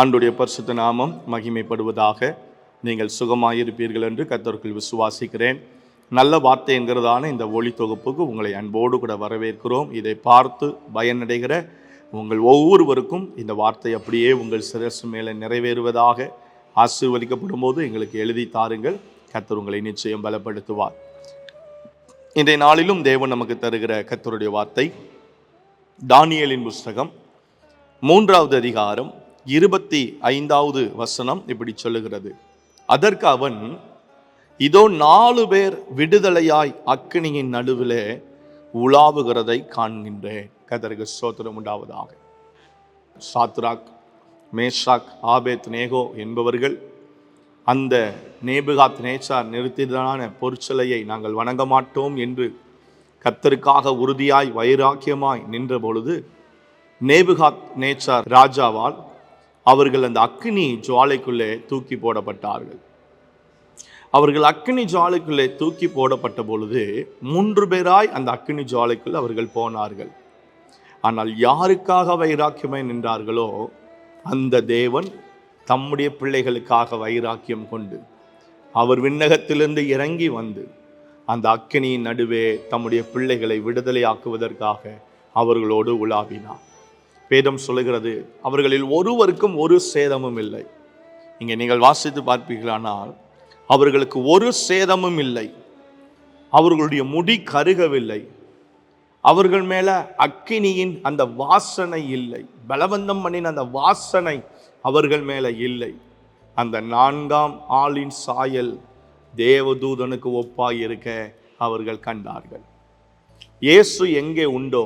ஆண்டுடைய பரிசுத்த நாமம் மகிமைப்படுவதாக நீங்கள் சுகமாயிருப்பீர்கள் என்று கத்தருக்குள் விசுவாசிக்கிறேன். நல்ல வார்த்தை என்கிறதான இந்த ஒளி தொகுப்புக்கு உங்களை அன்போடு கூட வரவேற்கிறோம். இதை பார்த்து பயனடைகிற உங்கள் ஒவ்வொருவருக்கும் இந்த வார்த்தை அப்படியே உங்கள் சிரசு மேலே நிறைவேறுவதாக ஆசீர்வதிக்கப்படும் போது எங்களுக்கு எழுதி தாருங்கள். கத்தர் உங்களை நிச்சயம் பலப்படுத்துவார். இன்றைய நாளிலும் தேவன் நமக்கு தருகிற கத்தருடைய வார்த்தை தானியலின் புஸ்தகம் மூன்றாவது அதிகாரம் இருபத்தி ஐந்தாவது வசனம் இப்படி சொல்லுகிறது. அதற்கு அவன் இதோ நாலு பேர் விடுதலையாய் அக்கினியின் நடுவிலே உலாவுகிறதை காண்கின்றேன். கதருக்கு சோத்திரம் உண்டாவதாக. சாத்ராக் மேஷாக் ஆபேத் நேகோ என்பவர்கள் அந்த நேபுகாத் நேச்சார் நிறுத்தியதான பொற்சிலையை நாங்கள் வணங்க மாட்டோம் என்று கத்தருக்காக உறுதியாய் வைராக்கியமாய் நின்ற பொழுது நேபுகாத் நேச்சார் ராஜாவால் அவர்கள் அந்த அக்னி ஜுவாலைக்குள்ளே தூக்கி போடப்பட்டார்கள். அவர்கள் அக்னி ஜுவாலைக்குள்ளே தூக்கி போடப்பட்ட பொழுது மூன்று பேராய் அந்த அக்னி ஜுவாலைக்குள் அவர்கள் போனார்கள். ஆனால் யாருக்காக வைராக்கியமாய் நின்றார்களோ அந்த தேவன் தம்முடைய பிள்ளைகளுக்காக வைராக்கியம் கொண்டு அவர் விண்ணகத்திலிருந்து இறங்கி வந்து அந்த அக்கினியின் நடுவே தம்முடைய பிள்ளைகளை விடுதலையாக்குவதற்காக அவர்களோடு உலாவினார். வேதம் சொல்லுகிறது அவர்களில் ஒருவருக்கும் ஒரு சேதமும் இல்லை. இங்கே நீங்கள் வாசித்து பார்ப்பீர்களானால் அவர்களுக்கு ஒரு சேதமும் இல்லை. அவர்களுடைய முடி கருகவில்லை. அவர்கள் மேலே அக்கினியின் அந்த வாசனை இல்லை. பலவந்தம் பண்ணின அந்த வாசனை அவர்கள் மேலே இல்லை. அந்த நான்காம் ஆளின் சாயல் தேவதூதனுக்கு ஒப்பாக இருக்க அவர்கள் கண்டார்கள். இயேசு எங்கே உண்டோ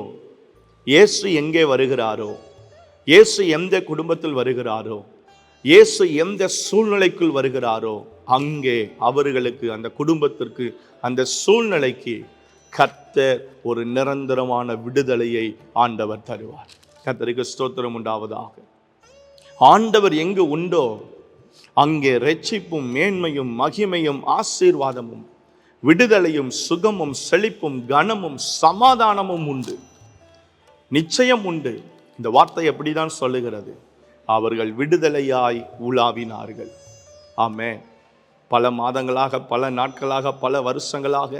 இயேசு எங்கே வருகிறாரோ? இயேசு எந்த குடும்பத்தில் வருகிறாரோ? இயேசு எந்த சூழ்நிலைக்குள் வருகிறாரோ? அங்கே அவர்களுக்கு அந்த குடும்பத்திற்கு அந்த சூழ்நிலைக்கு கர்த்தர் ஒரு நிரந்தரமான விடுதலையை ஆண்டவர் தருவார். கர்த்தருக்கு ஸ்தோத்திரம் உண்டாவதாக. ஆண்டவர் எங்கு உண்டோ அங்கே ரட்சிப்பும் மேன்மையும் மகிமையும் ஆசீர்வாதமும் விடுதலையும் சுகமும் செழிப்பும் கனமும் சமாதானமும் உண்டு. நிச்சயம் உண்டு. இந்த வார்த்தை அப்படிதான் சொல்லுகிறது? அவர்கள் விடுதலையாய் உலாவினார்கள். ஆமே பல மாதங்களாக பல நாட்களாக பல வருஷங்களாக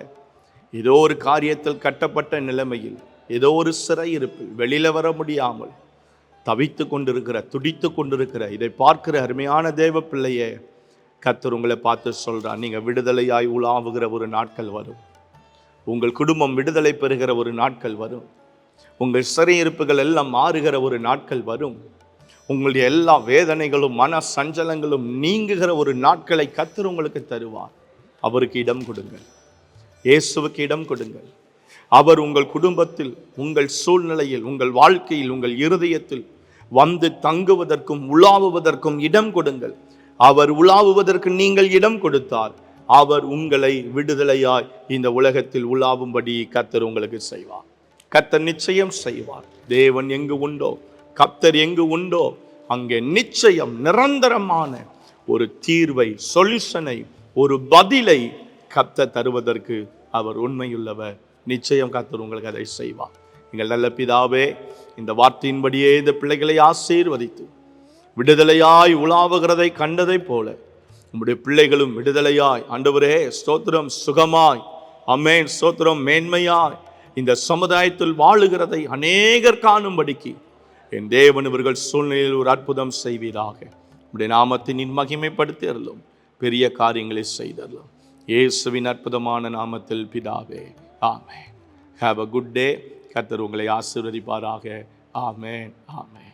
ஏதோ ஒரு காரியத்தில் கட்டப்பட்ட நிலைமையில் ஏதோ ஒரு சிறையிருப்பில் வெளியில் வர முடியாமல் தவித்து கொண்டிருக்கிற துடித்து கொண்டிருக்கிற இதை பார்க்கிற அருமையான தேவ பிள்ளையே கத்தர் உங்களை பார்த்து சொல்கிறான் நீங்கள் விடுதலையாய் உலாவுகிற ஒரு நாட்கள் வரும். உங்கள் குடும்பம் விடுதலை பெறுகிற ஒரு நாட்கள் வரும். உங்கள் சிறையிருப்புகள் எல்லாம் மாறுகிற ஒரு நாட்கள் வரும். உங்களுடைய எல்லா வேதனைகளும் மன சஞ்சலங்களும் நீங்குகிற ஒரு நாட்களை கத்தர் உங்களுக்கு தருவார். அவருக்கு இடம் கொடுங்கள். இயேசுவுக்கு இடம் கொடுங்கள். அவர் உங்கள் குடும்பத்தில் உங்கள் சூழ்நிலையில் உங்கள் வாழ்க்கையில் உங்கள் இருதயத்தில் வந்து தங்குவதற்கும் உலாவுவதற்கும் இடம் கொடுங்கள். அவர் உலாவுவதற்கு நீங்கள் இடம் கொடுத்தால் அவர் உங்களை விடுதலையாய் இந்த உலகத்தில் உலாவும்படி கத்தர் உங்களுக்கு செய்வார். கத்தர் நிச்சயம் செய்வார். தேவன் எங்கு உண்டோ? கத்தர் எங்கு உண்டோ? அங்கே நிச்சயம் நிரந்தரமான ஒரு தீர்வை சொல்யூஷனை ஒரு பதிலை கத்த தருவதற்கு அவர் உண்மையுள்ளவர். நிச்சயம் கத்தர் உங்களுக்கு அதை செய்வார். எங்கள் நல்ல பிதாவே இந்த வார்த்தையின்படியே இந்த பிள்ளைகளை ஆசீர்வதித்து விடுதலையாய் உலாவுகிறதை கண்டதைப் போல நம்முடைய பிள்ளைகளும் விடுதலையாய் ஆண்டவரே ஸ்தோத்திரம் சுகமாய் அமேன் ஸ்தோத்திரம் மேன்மையாய் இந்த சமுதாயத்தில் வாழுகிறதை அநேகர் காணும்படிக்கு என் தேவன் இவர்கள் சூழ்நிலையில் ஒரு அற்புதம் செய்வீராக. உடைய நாமத்தின் மகிமைப்படுத்தி பெரிய காரியங்களை செய்தரலும் இயேசுவின் அற்புதமான நாமத்தில் பிதாவே ஆமே ஹாவ் அ குட் டே கர்த்தர் உங்களை ஆசீர்வதிப்பாராக. ஆமேன் ஆமேன்.